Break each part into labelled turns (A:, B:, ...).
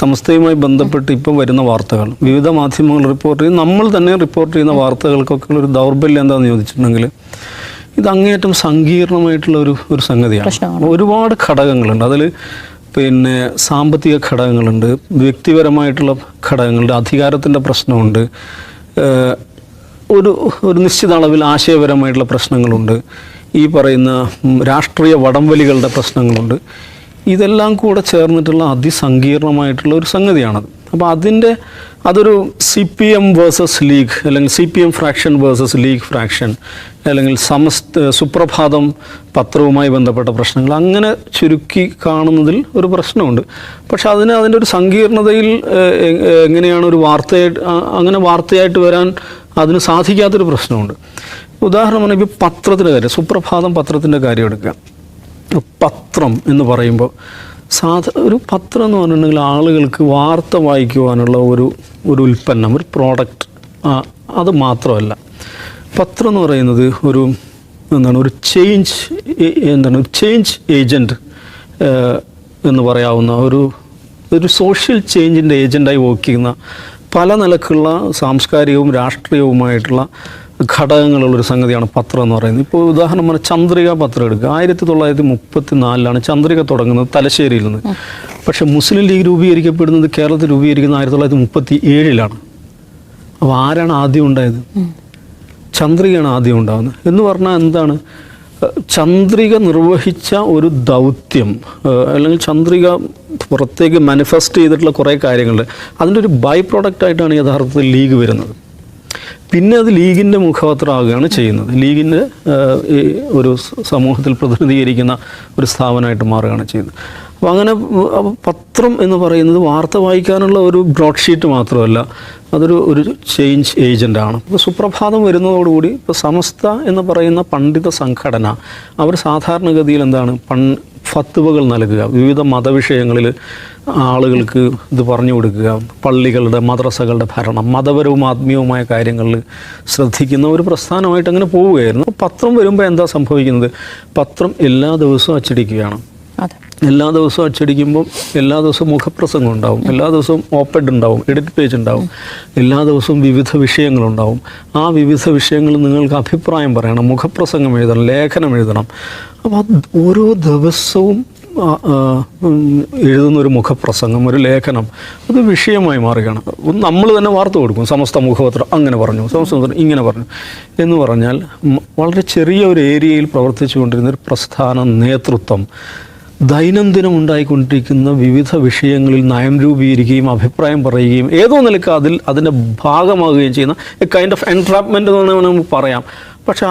A: സംസ്ഥയുമായി ബന്ധപ്പെട്ട് ഇപ്പം വരുന്ന വാർത്തകൾ. വിവിധ മാധ്യമങ്ങൾ റിപ്പോർട്ട് ചെയ്യും നമ്മൾ തന്നെ റിപ്പോർട്ട് ചെയ്യുന്ന വാർത്തകൾക്കൊക്കെ ഒരു ദൗർബല്യം എന്താണെന്ന് ചോദിച്ചിട്ടുണ്ടെങ്കിൽ ഇത് അങ്ങേയറ്റം സങ്കീർണമായിട്ടുള്ള ഒരു ഒരു സംഗതിയാണ്. ഒരുപാട് ഘടകങ്ങളുണ്ട്. അതിൽ പിന്നെ സാമ്പത്തിക ഘടകങ്ങളുണ്ട് വ്യക്തിപരമായിട്ടുള്ള ഘടകങ്ങളുണ്ട് അധികാരത്തിന്റെ പ്രശ്നമുണ്ട് ഒരു ഒരു നിശ്ചിത അളവിൽ ആശയപരമായിട്ടുള്ള പ്രശ്നങ്ങളുണ്ട് ഈ പറയുന്ന രാഷ്ട്രീയ വടംവലികളുടെ പ്രശ്നങ്ങളുണ്ട്. ഇതെല്ലാം കൂടെ ചേർന്നിട്ടുള്ള അതിസങ്കീർണമായിട്ടുള്ള ഒരു സംഗതിയാണത്. അപ്പോൾ അതിന്റെ അതൊരു C P M versus league അല്ലെങ്കിൽ C P M fraction versus league fraction അല്ലെങ്കിൽ സമസ്ത സുപ്രഭാതം പത്രവുമായി ബന്ധപ്പെട്ട പ്രശ്നങ്ങൾ അങ്ങനെ ചുരുക്കി കാണുന്നതിൽ ഒരു പ്രശ്നമുണ്ട്. പക്ഷെ അതിന് അതിന്റെ ഒരു സങ്കീർണതയിൽ എങ്ങനെയാണ് ഒരു വാർത്തയായിട്ട് അങ്ങനെ വാർത്തയായിട്ട് വരാൻ അതിന് സാധിക്കാത്തൊരു പ്രശ്നമുണ്ട്. ഉദാഹരണം പറഞ്ഞാൽ ഇപ്പോൾ പത്രത്തിന്റെ കാര്യം സുപ്രഭാതം പത്രത്തിന്റെ കാര്യം എടുക്കുക. പത്രം എന്ന് പറയുമ്പോൾ സാധ ഒരു പത്രം എന്ന് പറഞ്ഞിട്ടുണ്ടെങ്കിൽ ആളുകൾക്ക് വാർത്ത വായിക്കുവാനുള്ള ഒരു ഒരു ഉൽപ്പന്നം ഒരു പ്രോഡക്റ്റ് അത് മാത്രമല്ല. പത്രം എന്ന് പറയുന്നത് ഒരു എന്താണ് ഒരു ചേഞ്ച് എന്താണ് ഒരു ചേഞ്ച് ഏജന്റ് എന്ന് പറയാവുന്ന ഒരു ഒരു സോഷ്യൽ ചേഞ്ചിന്റെ ഏജന്റായി വർക്ക് ചെയ്യുന്ന പല നിലക്കുള്ള സാംസ്കാരികവും രാഷ്ട്രീയവുമായിട്ടുള്ള ഘടകങ്ങളുള്ളൊരു സംഗതിയാണ് പത്രം എന്ന് പറയുന്നത്. ഇപ്പോൾ ഉദാഹരണം പറഞ്ഞാൽ ചന്ദ്രിക പത്രം എടുക്കുക. ആയിരത്തി തൊള്ളായിരത്തി മുപ്പത്തി നാലിലാണ് ചന്ദ്രിക തുടങ്ങുന്നത് തലശ്ശേരിയിൽ നിന്ന്. പക്ഷേ മുസ്ലിം ലീഗ് രൂപീകരിക്കപ്പെടുന്നത് കേരളത്തിൽ രൂപീകരിക്കുന്നത് ആയിരത്തി തൊള്ളായിരത്തി മുപ്പത്തി ഏഴിലാണ് അപ്പോൾ ആരാണ് ആദ്യം ഉണ്ടായത്? ചന്ദ്രികയാണ് ആദ്യം ഉണ്ടാകുന്നത്. എന്ന് പറഞ്ഞാൽ എന്താണ്? ചന്ദ്രിക നിർവഹിച്ച ഒരു ദൗത്യം അല്ലെങ്കിൽ ചന്ദ്രിക പുറത്തേക്ക് മാനിഫെസ്റ്റ് ചെയ്തിട്ടുള്ള കുറേ കാര്യങ്ങൾ അതിന്റെ ഒരു ബൈ പ്രോഡക്റ്റ് ആയിട്ടാണ് യഥാർത്ഥത്തിൽ ലീഗ് വരുന്നത്. പിന്നെ അത് ലീഗിന്റെ മുഖപത്രമാകുകയാണ് ചെയ്യുന്നത്. ലീഗിന്റെ ഒരു സമൂഹത്തിൽ പ്രതിനിധീകരിക്കുന്ന ഒരു സ്ഥാപനമായിട്ട് മാറുകയാണ് ചെയ്യുന്നത്. അപ്പോൾ അങ്ങനെ പത്രം എന്ന് പറയുന്നത് വാർത്ത വായിക്കാനുള്ള ഒരു ബ്രോഡ്ഷീറ്റ് മാത്രമല്ല അതൊരു ഒരു ചേഞ്ച് ഏജന്റാണ് ഇപ്പോൾ സുപ്രഭാതം വരുന്നതോടുകൂടി ഇപ്പോൾ സമസ്ത എന്ന് പറയുന്ന പണ്ഡിത സംഘടന അവർ സാധാരണഗതിയിൽ എന്താണ്? പൺ ഫത്തുവകൾ നൽകുക. വിവിധ മതവിഷയങ്ങളിൽ ആളുകൾക്ക് ഇത് പറഞ്ഞു കൊടുക്കുക. പള്ളികളുടെ മദ്രസകളുടെ ഭരണം മതപരവും ആത്മീയവുമായ കാര്യങ്ങളിൽ ശ്രദ്ധിക്കുന്ന ഒരു പ്രസ്ഥാനമായിട്ട് അങ്ങനെ പോവുകയായിരുന്നു. പത്രം വരുമ്പോൾ എന്താ സംഭവിക്കുന്നത്? പത്രം എല്ലാ ദിവസവും അച്ചടിക്കുകയാണ്.
B: അതെ.
A: എല്ലാ ദിവസവും അച്ചടിക്കുമ്പോൾ എല്ലാ ദിവസവും മുഖപ്രസംഗം ഉണ്ടാവും. എല്ലാ ദിവസവും ഓപ്പഡ് ഉണ്ടാവും എഡിറ്റ് പേജ് ഉണ്ടാവും. എല്ലാ ദിവസവും വിവിധ വിഷയങ്ങളുണ്ടാവും. ആ വിവിധ വിഷയങ്ങളിൽ നിങ്ങൾക്ക് അഭിപ്രായം പറയണം മുഖപ്രസംഗം എഴുതണം ലേഖനം എഴുതണം. അപ്പോൾ ഓരോ ദിവസവും എഴുതുന്ന ഒരു മുഖപ്രസംഗം ഒരു ലേഖനം അത് വിഷയമായി മാറുകയാണ്. നമ്മൾ തന്നെ വാർത്ത കൊടുക്കും. സമസ്ത മുഖപത്രം അങ്ങനെ പറഞ്ഞു സമസ്ത ഇങ്ങനെ പറഞ്ഞു എന്ന് പറഞ്ഞാൽ വളരെ ചെറിയ ഒരു ഏരിയയിൽ പ്രവർത്തിച്ചു കൊണ്ടിരുന്ന ഒരു പ്രസ്ഥാന നേതൃത്വം ദൈനംദിനം ഉണ്ടായിക്കൊണ്ടിരിക്കുന്ന വിവിധ വിഷയങ്ങളിൽ നയം രൂപീകരിക്കുകയും അഭിപ്രായം പറയുകയും ഏതോ നിലയ്ക്ക് അതിൽ അതിന്റെ ഭാഗമാകുകയും ചെയ്യുന്ന എ കൈൻഡ് ഓഫ് എൻട്രാപ്മെന്റ് എന്ന് വേണമെങ്കിൽ നമുക്ക് പറയാം. പക്ഷെ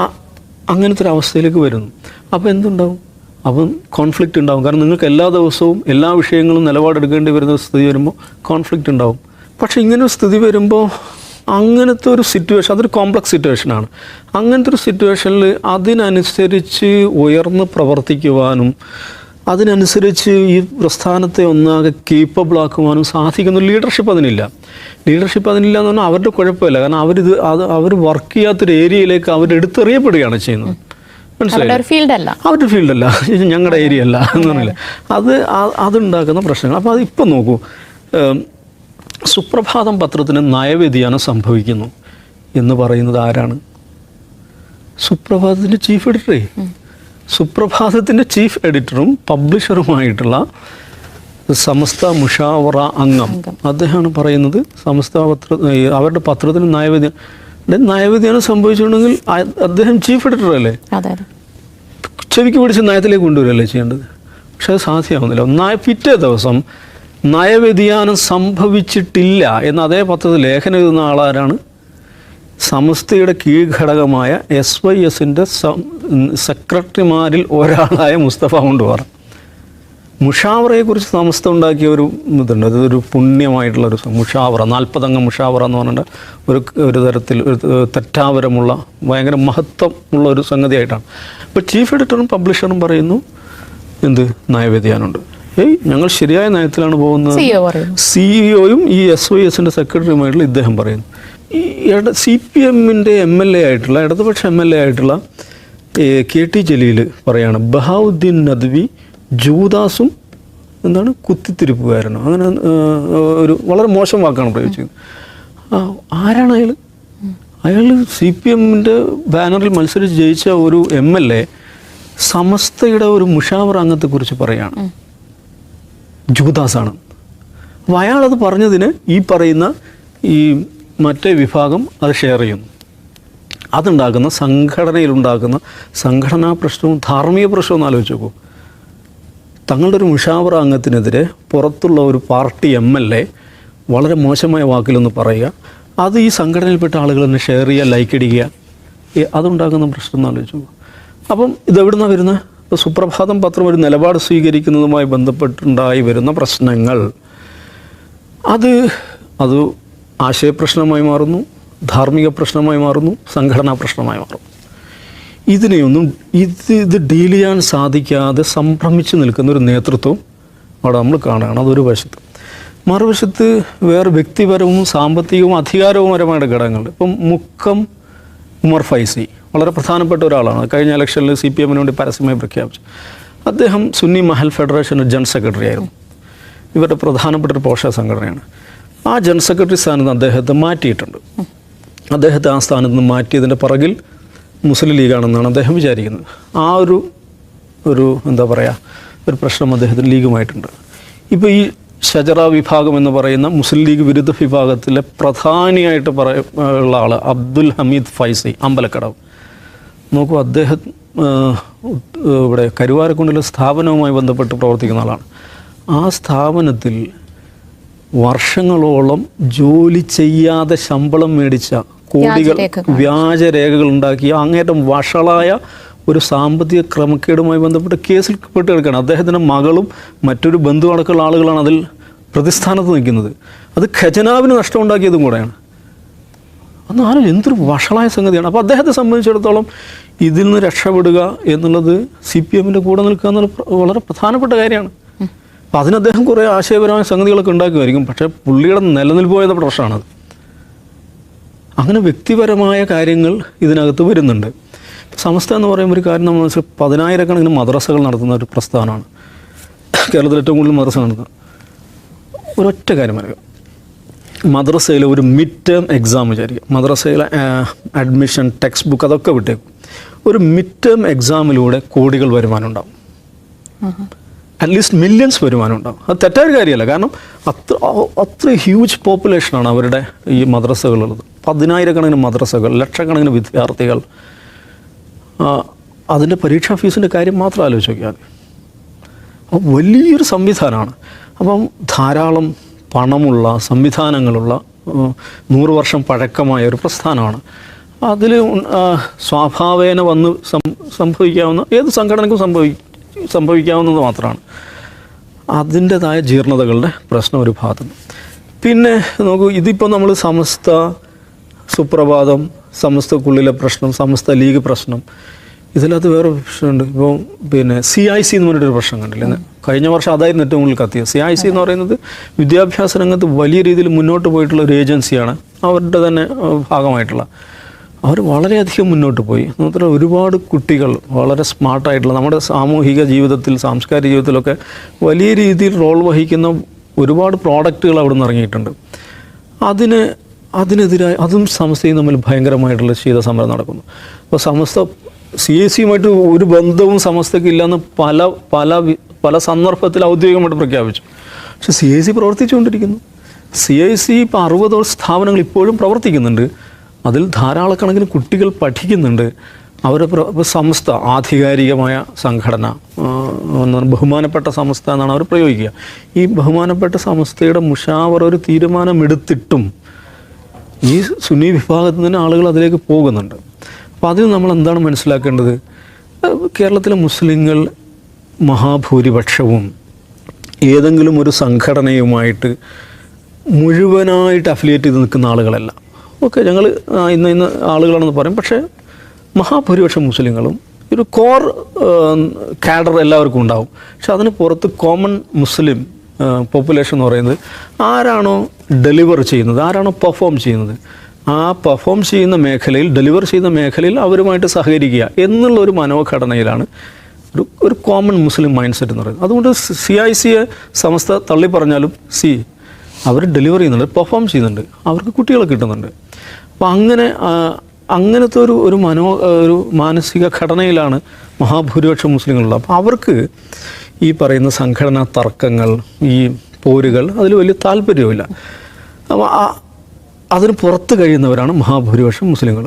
A: അങ്ങനത്തെ ഒരു അവസ്ഥയിലേക്ക് വരുന്നു. അപ്പോൾ എന്തുണ്ടാവും? അപ്പം കോൺഫ്ലിക്റ്റ് ഉണ്ടാവും. കാരണം നിങ്ങൾക്ക് എല്ലാ ദിവസവും എല്ലാ വിഷയങ്ങളും നിലപാടെടുക്കേണ്ടി വരുന്ന സ്ഥിതി വരുമ്പോൾ കോൺഫ്ലിക്റ്റ് ഉണ്ടാവും. പക്ഷേ ഇങ്ങനെ ഒരു സ്ഥിതി വരുമ്പോൾ അങ്ങനത്തെ ഒരു സിറ്റുവേഷൻ അതൊരു കോംപ്ലക്സ് സിറ്റുവേഷനാണ് അങ്ങനത്തെ ഒരു സിറ്റുവേഷനിൽ അതിനനുസരിച്ച് ഉയർന്ന് പ്രവർത്തിക്കുവാനും അതിനനുസരിച്ച് ഈ പ്രസ്ഥാനത്തെ ഒന്നാകെ കേപ്പബിൾ ആക്കുവാനും സാധിക്കുന്ന ലീഡർഷിപ്പ് അതിനില്ല. ലീഡർഷിപ്പ് അതിനില്ല എന്ന് പറഞ്ഞാൽ അവരുടെ കുഴപ്പമില്ല. കാരണം അവരിത് അത് അവർ വർക്ക് ചെയ്യാത്തൊരു ഏരിയയിലേക്ക് അവർ എടുത്തെറിയപ്പെടുകയാണ് ചെയ്യുന്നത്. മനസ്സിലായി അവരുടെ ഫീൽഡല്ല ഞങ്ങളുടെ ഏരിയ അല്ല. എന്ന് പറഞ്ഞില്ല? അത് അതുണ്ടാക്കുന്ന പ്രശ്നങ്ങൾ. അപ്പോൾ അത് ഇപ്പം നോക്കൂ. സുപ്രഭാതം പത്രത്തിന് നയവ്യതിയാനം സംഭവിക്കുന്നു എന്ന് പറയുന്നത് ആരാണ്? സുപ്രഭാതത്തിന്റെ ചീഫ് എഡിറ്ററേ സുപ്രഭാതത്തിന്റെ ചീഫ് എഡിറ്ററും പബ്ലിഷറുമായിട്ടുള്ള സമസ്ത മുഷാവറ അംഗം. അദ്ദേഹമാണ് പറയുന്നത് സമസ്ത പത്ര അവരുടെ പത്രത്തിന് നയവ്യതി നയവ്യതിയാനം സംഭവിച്ചിട്ടുണ്ടെങ്കിൽ അദ്ദേഹം ചീഫ് എഡിറ്റർ അല്ലേ ചെവിക്ക് പിടിച്ച് നയത്തിലേക്ക് കൊണ്ടുവരികയല്ലേ ചെയ്യേണ്ടത്? പക്ഷെ അത് സാധ്യമാവുന്നില്ല. ഒന്നായ പിറ്റേ ദിവസം നയവ്യതിയാനം സംഭവിച്ചിട്ടില്ല എന്ന അതേ പത്രത്തിൽ ലേഖനം എഴുതുന്ന ആളാരാണ് സമസ്തയുടെ കീഴ്ഘടകമായ എസ് വൈ എസിന്റെ സെക്രട്ടറിമാരിൽ ഒരാളായ മുസ്തഫ കൊണ്ടുപോറ മുഷാവറയെക്കുറിച്ച് സമസ്ത ഉണ്ടാക്കിയ ഒരു ഇതുണ്ട്. അതൊരു പുണ്യമായിട്ടുള്ള ഒരു മുഷാവറ നാൽപ്പതംഗ മുഷാവറ എന്ന് പറഞ്ഞിട്ട് ഒരു ഒരു തരത്തിൽ ഒരു തെറ്റാവരമുള്ള ഭയങ്കര മഹത്വം ഉള്ള ഒരു സംഗതിയായിട്ടാണ്. ഇപ്പോൾ ചീഫ് എഡിറ്ററും പബ്ലിഷറും പറയുന്നു എന്ത് നയവ്യതിയാനുണ്ട്. ഏയ് ഞങ്ങൾ ശരിയായ നയത്തിലാണ് പോകുന്നത്.
B: സിഇഒ പറയുന്നു.
A: സിഇഒയും ഈ എസ് വൈ എസിന്റെ സെക്രട്ടറിയുമായിട്ടുള്ള ഇദ്ദേഹം പറയുന്നു. ഈ ഇട സി പി എമ്മിന്റെ എം എൽ എ ആയിട്ടുള്ള ഇടതുപക്ഷ എം എൽ എ ആയിട്ടുള്ള കെ ടി ജലീൽ പറയാണ് ബഹാവുദ്ദീൻ നദ്വി ജൂദാസും എന്താണ് കുത്തിത്തിരിപ്പുകാരനോ അങ്ങനെ ഒരു വളരെ മോശം വാക്കാണ് പ്രയോഗിച്ചത്. ആരാണ് അയാൾ അയാൾ സി പി എമ്മിന്റെ ബാനറിൽ മത്സരിച്ച് ജയിച്ച ഒരു എം എൽ എ സമസ്തയുടെ ഒരു മുഷാവർ അംഗത്തെക്കുറിച്ച് പറയാണ്. ജൂദാസാണ്. അപ്പോൾ അയാളത് പറഞ്ഞതിന് ഈ പറയുന്ന ഈ മറ്റേ വിഭാഗം അത് ഷെയർ ചെയ്യുന്നു. അതുണ്ടാക്കുന്ന സംഘടനയിലുണ്ടാക്കുന്ന സംഘടനാ പ്രശ്നവും ധാർമ്മിക പ്രശ്നവും ആലോചിച്ച് നോക്കൂ. തങ്ങളുടെ ഒരു മുഷാവറ അംഗത്തിനെതിരെ പുറത്തുള്ള ഒരു പാർട്ടി എം എൽ എ വളരെ മോശമായ വാക്കിലൊന്ന് പറയുക. അത് ഈ സംഘടനയിൽപ്പെട്ട ആളുകൾ തന്നെ ഷെയർ ചെയ്യുക ലൈക്ക് അടിക്കുക ഏ, അതുണ്ടാക്കുന്ന പ്രശ്നം എന്ന് ആലോചിച്ച് നോക്കൂ. അപ്പം ഇതെവിടുന്നാണ് വരുന്ന ഇപ്പോൾ സുപ്രഭാതം പത്രം ഒരു നിലപാട് സ്വീകരിക്കുന്നതുമായി ബന്ധപ്പെട്ടുണ്ടായി വരുന്ന പ്രശ്നങ്ങൾ. അത് അത് ആശയപ്രശ്നമായി മാറുന്നു ധാർമ്മിക പ്രശ്നമായി മാറുന്നു സംഘടനാ പ്രശ്നമായി മാറും ഇതിനെയൊന്നും ഇത് ഇത് ഡീൽ ചെയ്യാൻ സാധിക്കാതെ സംഭ്രമിച്ച് നിൽക്കുന്ന ഒരു നേതൃത്വം അവിടെ നമ്മൾ കാണുകയാണ്. അതൊരു വശത്ത്. മറുവശത്ത് വേറെ വ്യക്തിപരവും സാമ്പത്തികവും അധികാരവുപരമായ ഘടകങ്ങളുണ്ട്. ഇപ്പം മുക്കം ഉമർ ഫൈസി വളരെ പ്രധാനപ്പെട്ട ഒരാളാണ്. കഴിഞ്ഞ ഇലക്ഷനിൽ സി പി എമ്മിന് വേണ്ടി പരസ്യമായി പ്രഖ്യാപിച്ചു. അദ്ദേഹം സുന്നി മഹൽ ഫെഡറേഷന്റെ ജനറൽ സെക്രട്ടറി ആയിരുന്നു. ഇവരുടെ പ്രധാനപ്പെട്ട ഒരു പോഷക സംഘടനയാണ്. ആ ജനറൽ സെക്രട്ടറി സ്ഥാനത്ത് നിന്ന് അദ്ദേഹത്തെ മാറ്റിയിട്ടുണ്ട്. അദ്ദേഹത്തെ ആ സ്ഥാനത്ത് നിന്ന് മാറ്റിയതിന്റെ പിറകിൽ മുസ്ലിം ലീഗാണെന്നാണ് അദ്ദേഹം വിചാരിക്കുന്നത്. ആ ഒരു ഒരു എന്താ പറയുക ഒരു പ്രശ്നം അദ്ദേഹത്തിന് ലീഗുമായിട്ടുണ്ട്. ഇപ്പോൾ ഈ ഷജറ വിഭാഗം എന്ന് പറയുന്ന മുസ്ലിം ലീഗ് വിരുദ്ധ വിഭാഗത്തിലെ പ്രധാനിയായിട്ട് പറയ ഉള്ള ആൾ അബ്ദുൽ ഹമീദ് ഫൈസി അമ്പലക്കടവ്. നോക്കൂ അദ്ദേഹം ഇവിടെ കരുവാരക്കുണ്ടിലെ സ്ഥാപനവുമായി ബന്ധപ്പെട്ട് പ്രവർത്തിക്കുന്ന ആളാണ്. ആ സ്ഥാപനത്തിൽ വർഷങ്ങളോളം ജോലി ചെയ്യാതെ ശമ്പളം മേടിച്ച കോടികൾ
B: വ്യാജരേഖകൾ.
A: ഉണ്ടാക്കിയ അങ്ങേറ്റം വഷളായ ഒരു സാമ്പത്തിക ക്രമക്കേടുമായി ബന്ധപ്പെട്ട് കേസിൽ പെട്ട് കിടക്കുകയാണ്. അദ്ദേഹത്തിന്റെ മകളും മറ്റൊരു ബന്ധു അടക്കമുള്ള ആളുകളാണ് അതിൽ പ്രതിസ്ഥാനത്ത് നിൽക്കുന്നത്. അത് ഖജനാവിന് നഷ്ടമുണ്ടാക്കിയതും കൂടെയാണ്. അന്ന് ആരും എന്തൊരു വഷളായ സംഗതിയാണ്. അപ്പോൾ അദ്ദേഹത്തെ സംബന്ധിച്ചിടത്തോളം ഇതിൽ നിന്ന് രക്ഷപ്പെടുക എന്നുള്ളത് സി പി എമ്മിന്റെ കൂടെ നിൽക്കുക എന്നുള്ള വളരെ പ്രധാനപ്പെട്ട കാര്യമാണ്. അപ്പോൾ അതിന് അദ്ദേഹം കുറേ ആശയപരമായ സംഗതികളൊക്കെ ഉണ്ടാക്കുമായിരിക്കും. പക്ഷേ പുള്ളിയുടെ നിലനിൽപ്പ് പോയത് പ്രശ്നമാണത് അങ്ങനെ വ്യക്തിപരമായ കാര്യങ്ങൾ ഇതിനകത്ത് വരുന്നുണ്ട്. സമസ്ത എന്ന് പറയുമ്പോൾ ഒരു കാര്യം നമ്മൾ മനസ്സിൽ പതിനായിരക്കണക്കിന് മദ്രസകൾ നടത്തുന്ന ഒരു പ്രസ്ഥാനമാണ്. കേരളത്തിൽ ഏറ്റവും കൂടുതൽ മദ്രസ നടത്തുന്നത് ഒരൊറ്റ കാര്യം പറയുക മദ്രസയിലെ ഒരു മിഡ് ടേം എക്സാം വിചാരിക്കുക. മദ്രസയിലെ അഡ്മിഷൻ ടെക്സ്റ്റ് ബുക്ക് അതൊക്കെ വിട്ടേക്കും. ഒരു മിഡ് ടേം എക്സാമിലൂടെ കോടികൾ വരുമാനം ഉണ്ടാവും. അറ്റ്ലീസ്റ്റ് മില്യൺസ് വരുമാനം ഉണ്ടാകും അത് തെറ്റായ കാര്യമല്ല. കാരണം അത്ര അത്ര ഹ്യൂജ് പോപ്പുലേഷനാണ് അവരുടെ ഈ മദ്രസകളുള്ളത്. പതിനായിരക്കണക്കിന് മദ്രസകൾ ലക്ഷക്കണക്കിന് വിദ്യാർത്ഥികൾ. അതിന്റെ പരീക്ഷാ ഫീസിന്റെ കാര്യം മാത്രം ആലോചിച്ച് നോക്കിയാൽ വലിയൊരു സംവിധാനമാണ്. അപ്പം ധാരാളം പണമുള്ള സംവിധാനങ്ങളുള്ള നൂറ് വർഷം പഴക്കമായ ഒരു പ്രസ്ഥാനമാണ്. അതിൽ സ്വാഭാവേന വന്ന് സംഭവിക്കാവുന്ന ഏത് സംഘടനക്കും സംഭവി സംഭവിക്കാവുന്നത് മാത്രമാണ്. അതിന്റെതായ ജീർണതകളുടെ പ്രശ്നം ഒരു ഭാഗത്തുനിന്ന്. പിന്നെ നോക്കൂ ഇതിപ്പോൾ നമ്മൾ സമസ്ത സുപ്രഭാതം സമസ്തക്കുള്ളിലെ പ്രശ്നം സമസ്ത ലീഗ് പ്രശ്നം ഇതിനകത്ത് വേറെ പ്രശ്നമുണ്ട്. ഇപ്പോൾ പിന്നെ സി ഐ സി എന്ന് പറഞ്ഞിട്ടൊരു പ്രശ്നം കണ്ടില്ലേ? കഴിഞ്ഞ വർഷം അതായിരുന്നു ഏറ്റവും കൂടുതൽ കത്തിയത്. സി ഐ സി എന്ന് പറയുന്നത് വിദ്യാഭ്യാസ രംഗത്ത് വലിയ രീതിയിൽ മുന്നോട്ട് പോയിട്ടുള്ള ഒരു ഏജൻസിയാണ്. അവരുടെ തന്നെ ഭാഗമായിട്ടുള്ള. അവർ വളരെയധികം മുന്നോട്ട് പോയി. മാത്രമല്ല ഒരുപാട് കുട്ടികൾ വളരെ സ്മാർട്ടായിട്ടുള്ള നമ്മുടെ സാമൂഹിക ജീവിതത്തിൽ സാംസ്കാരിക ജീവിതത്തിലൊക്കെ വലിയ രീതിയിൽ റോൾ വഹിക്കുന്ന ഒരുപാട് പ്രോഡക്റ്റുകൾ അവിടെ നിന്ന് ഇറങ്ങിയിട്ടുണ്ട്. അതിന് അതിനെതിരായി അതും സമസ്തയും തമ്മിൽ ഭയങ്കരമായിട്ടുള്ള ശീതസമരം നടക്കുന്നു. അപ്പോൾ സമസ്ത സി എ സിയുമായിട്ട് ഒരു ബന്ധവും സമസ്തയ്ക്ക് ഇല്ലെന്ന് പല പല പല സന്ദർഭത്തിൽ ഔദ്യോഗികമായിട്ട് പ്രഖ്യാപിച്ചു. പക്ഷെ സി ഐ സി പ്രവർത്തിച്ചുകൊണ്ടിരിക്കുന്നു. സി ഐ സി ഇപ്പോൾ അറുപതോളം സ്ഥാപനങ്ങൾ ഇപ്പോഴും പ്രവർത്തിക്കുന്നുണ്ട്. അതിൽ ധാരാളക്കണക്കിന് കുട്ടികൾ പഠിക്കുന്നുണ്ട്. അവർ സംസ്ഥ ആധികാരികമായ സംഘടന എന്ന് ബഹുമാനപ്പെട്ട സംസ്ഥ എന്നാണ് അവർ പ്രയോഗിക്കുക. ഈ ബഹുമാനപ്പെട്ട സംസ്ഥയുടെ മുഷാവർ ഒരു തീരുമാനമെടുത്തിട്ടും ഈ സുന്നി വിഭാഗത്തിൽ നിന്ന് ആളുകൾ അതിലേക്ക് പോകുന്നുണ്ട്. അപ്പോൾ അതിൽ നമ്മൾ എന്താണ് മനസ്സിലാക്കേണ്ടത്? കേരളത്തിലെ മുസ്ലിങ്ങൾ മഹാഭൂരിപക്ഷവും ഏതെങ്കിലും ഒരു സംഘടനയുമായിട്ട് മുഴുവനായിട്ട് അഫിലിയേറ്റ് ചെയ്ത് നിൽക്കുന്ന ആളുകളല്ല. ഓക്കെ ഞങ്ങൾ ഇന്ന് ഇന്ന് ആളുകളാണെന്ന് പറയും. പക്ഷേ മഹാഭൂരിപക്ഷം മുസ്ലിങ്ങളും ഒരു കോർ കാഡർ എല്ലാവർക്കും ഉണ്ടാവും. പക്ഷെ അതിന് പുറത്ത് കോമൺ മുസ്ലിം പോപ്പുലേഷൻ എന്ന് പറയുന്നത് ആരാണോ ഡെലിവർ ചെയ്യുന്നത് ആരാണോ പെർഫോം ചെയ്യുന്നത് ആ പെർഫോം ചെയ്യുന്ന മേഖലയിൽ ഡെലിവർ ചെയ്യുന്ന മേഖലയിൽ അവരുമായിട്ട് സഹകരിക്കുക എന്നുള്ള ഒരു മനോഘടനയിലാണ് ഒരു ഒരു കോമൺ മുസ്ലിം മൈൻഡ് സെറ്റ് എന്ന് പറയുന്നത്. അതുകൊണ്ട് സി ഐ സിയെ സംസ്ഥ തള്ളി പറഞ്ഞാലും സി അവർ ഡെലിവർ ചെയ്യുന്നുണ്ട് പെർഫോം ചെയ്യുന്നുണ്ട് അവർക്ക് കുട്ടികളെ കിട്ടുന്നുണ്ട്. അപ്പോൾ അങ്ങനെ അങ്ങനത്തെ ഒരു ഒരു മനോ ഒരു മാനസിക ഘടനയിലാണ് മഹാഭൂരിപക്ഷം മുസ്ലിങ്ങളുള്ളത്. അപ്പോൾ അവർക്ക് ഈ പറയുന്ന സംഘടനാ തർക്കങ്ങൾ ഈ പോരുകൾ അതിൽ വലിയ താല്പര്യവുമില്ല. അപ്പോൾ അതിന് പുറത്ത് കഴിയുന്നവരാണ് മഹാഭൂരിപക്ഷം മുസ്ലിങ്ങൾ